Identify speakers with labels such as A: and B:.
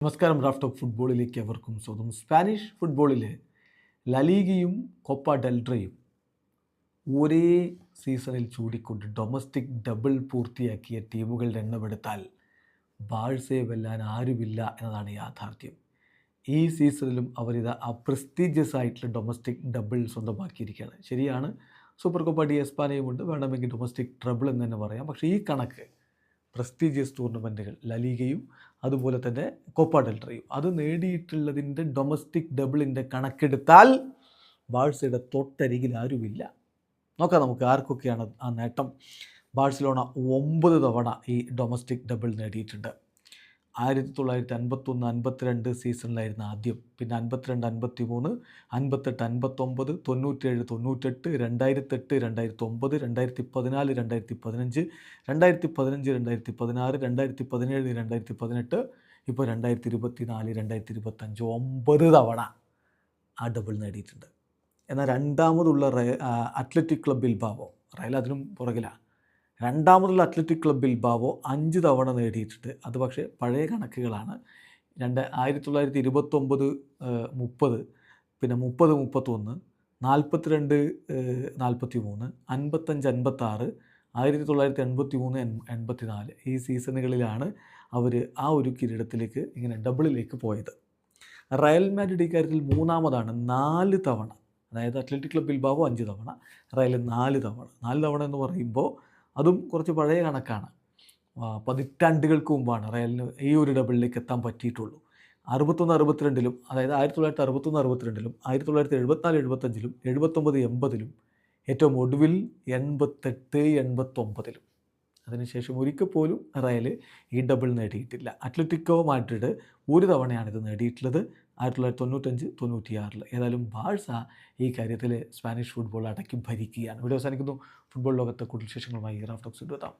A: നമസ്കാരം raft of ഫുട്ബോളിലേക്ക് അവർക്കും സ്വന്തം സ്പാനിഷ് ഫുട്ബോളിലെ ലലീഗയും കൊപ്പ ഡെൽട്രയും ഒരേ സീസണിൽ ചൂടിക്കൊണ്ട് ഡൊമസ്റ്റിക് ഡബിൾ പൂർത്തിയാക്കിയ ടീമുകളുടെ എണ്ണമെടുത്താൽ ബാഴ്സയെ വെല്ലാൻ ആരുമില്ല എന്നതാണ് യാഥാർത്ഥ്യം. ഈ സീസണിലും അവരിത് ആ പ്രസ്റ്റീജിയസ് ആയിട്ടുള്ള ഡൊമസ്റ്റിക് ഡബിൾ സ്വന്തമാക്കിയിരിക്കുകയാണ്. ശരിയാണ് സൂപ്പർ കോപ്പ ഡി എസ്പാനയുമുണ്ട്. വേണമെങ്കിൽ ഡൊമസ്റ്റിക് ട്രബിൾ എന്ന് തന്നെ പറയാം. പക്ഷേ ഈ കണക്ക് പ്രസ്റ്റീജിയസ് ടൂർണമെന്റുകൾ ലലീഗയും അതുപോലെ തന്നെ കോപ്പ ഡെൽട്രയും അത് നേടിയിട്ടുള്ളതിന്റെ ഡൊമസ്റ്റിക് ഡബിളിന്റെ കണക്കെടുത്താൽ ബാഴ്സയുടെ തൊട്ടരികിൽ ആരുമില്ല. നോക്കാം നമുക്ക് ആർക്കൊക്കെയാണ് ആ നേട്ടം. ബാഴ്സലോണ ഒമ്പത് തവണ ഈ ഡൊമസ്റ്റിക് ഡബിൾ നേടിയിട്ടുണ്ട്. ആയിരത്തി തൊള്ളായിരത്തി അൻപത്തൊന്ന് അൻപത്തിരണ്ട് സീസണിലായിരുന്നു ആദ്യം. പിന്നെ അൻപത്തിരണ്ട് അൻപത്തി മൂന്ന് അൻപത്തെട്ട് അൻപത്തൊമ്പത് തൊണ്ണൂറ്റേഴ് തൊണ്ണൂറ്റെട്ട് രണ്ടായിരത്തെട്ട് രണ്ടായിരത്തി ഒമ്പത് രണ്ടായിരത്തി പതിനാല് രണ്ടായിരത്തി പതിനഞ്ച് രണ്ടായിരത്തി പതിനഞ്ച് രണ്ടായിരത്തി പതിനാറ് രണ്ടായിരത്തി പതിനേഴ് രണ്ടായിരത്തി പതിനെട്ട് ഇപ്പോൾ രണ്ടായിരത്തി ഇരുപത്തി നാല് രണ്ടായിരത്തി ഇരുപത്തഞ്ച് ഒമ്പത് തവണ ആ ഡബിൾ നേടിയിട്ടുണ്ട്. എന്നാൽ രണ്ടാമതുള്ള റയ അത്ലറ്റിക് ക്ലബ്ബിൽ ബിൽബാവോ റയൽ അതിനും പുറകിലാണ് രണ്ടാമതുള്ള അത്ലറ്റിക് ക്ലബ് ബിൽബാവോ അഞ്ച് തവണ നേടിയിട്ടുണ്ട്. അത് പക്ഷേ പഴയ കണക്കുകളാണ്. രണ്ട് ആയിരത്തി തൊള്ളായിരത്തി ഇരുപത്തൊമ്പത് മുപ്പത് പിന്നെ മുപ്പത് മുപ്പത്തൊന്ന് നാൽപ്പത്തിരണ്ട് നാൽപ്പത്തി മൂന്ന് അൻപത്തഞ്ച് അൻപത്താറ് ആയിരത്തി തൊള്ളായിരത്തി എൺപത്തി മൂന്ന് എൺപത്തി നാല് ഈ സീസണുകളിലാണ് അവർ ആ ഒരു കിരീടത്തിലേക്ക് ഇങ്ങനെ ഡബിളിലേക്ക് പോയത്. റയൽ മാഡ്രിഡ് ഇക്കാര്യത്തിൽ മൂന്നാമതാണ് നാല് തവണ. അതായത് അത്ലറ്റിക് ക്ലബ്ബിൽ ബിൽബാവോ അഞ്ച് തവണ റയൽ നാല് തവണ. നാല് തവണ എന്ന് പറയുമ്പോൾ അതും കുറച്ച് പഴയ കണക്കാണ്. പതിറ്റാണ്ടുകൾക്ക് മുമ്പാണ് റയലിന് ഈ ഒരു ഡബിളിലേക്ക് എത്താൻ പറ്റിയിട്ടുള്ളൂ. അറുപത്തൊന്ന് അറുപത്തിരണ്ടിലും അതായത് ആയിരത്തി തൊള്ളായിരത്തി അറുപത്തൊന്ന് അറുപത്തിരണ്ടിലും ആയിരത്തി തൊള്ളായിരത്തി എഴുപത്തിനാല് എഴുപത്തഞ്ചിലും എഴുപത്തൊമ്പത് എൺപതിലും ഏറ്റവും ഒടുവിൽ എൺപത്തെട്ട് എൺപത്തൊമ്പതിലും. അതിനുശേഷം ഒരിക്കൽ പോലും റയൽ ഈ ഡബിൾ നേടിയിട്ടില്ല. അത്ലറ്റിക്കോ മാഡ്രിഡ് ഒരു തവണയാണിത് നേടിയിട്ടുള്ളത്. ആയിരത്തി തൊള്ളായിരത്തി തൊണ്ണൂറ്റഞ്ച് തൊണ്ണൂറ്റിയാറിൽ ഏതായാലും ബാഴ്സ ഈ കാര്യത്തിൽ സ്പാനിഷ് ഫുട്ബോൾ അടക്കി ഭരിക്കുകയാണ്. ഇവിടെ അവസാനിക്കുന്നു. ഫുട്ബോൾ ലോകത്തെ കൂടുതൽ വിശേഷങ്ങളുമായി റാഫ്റ്റോക്സ് എത്താം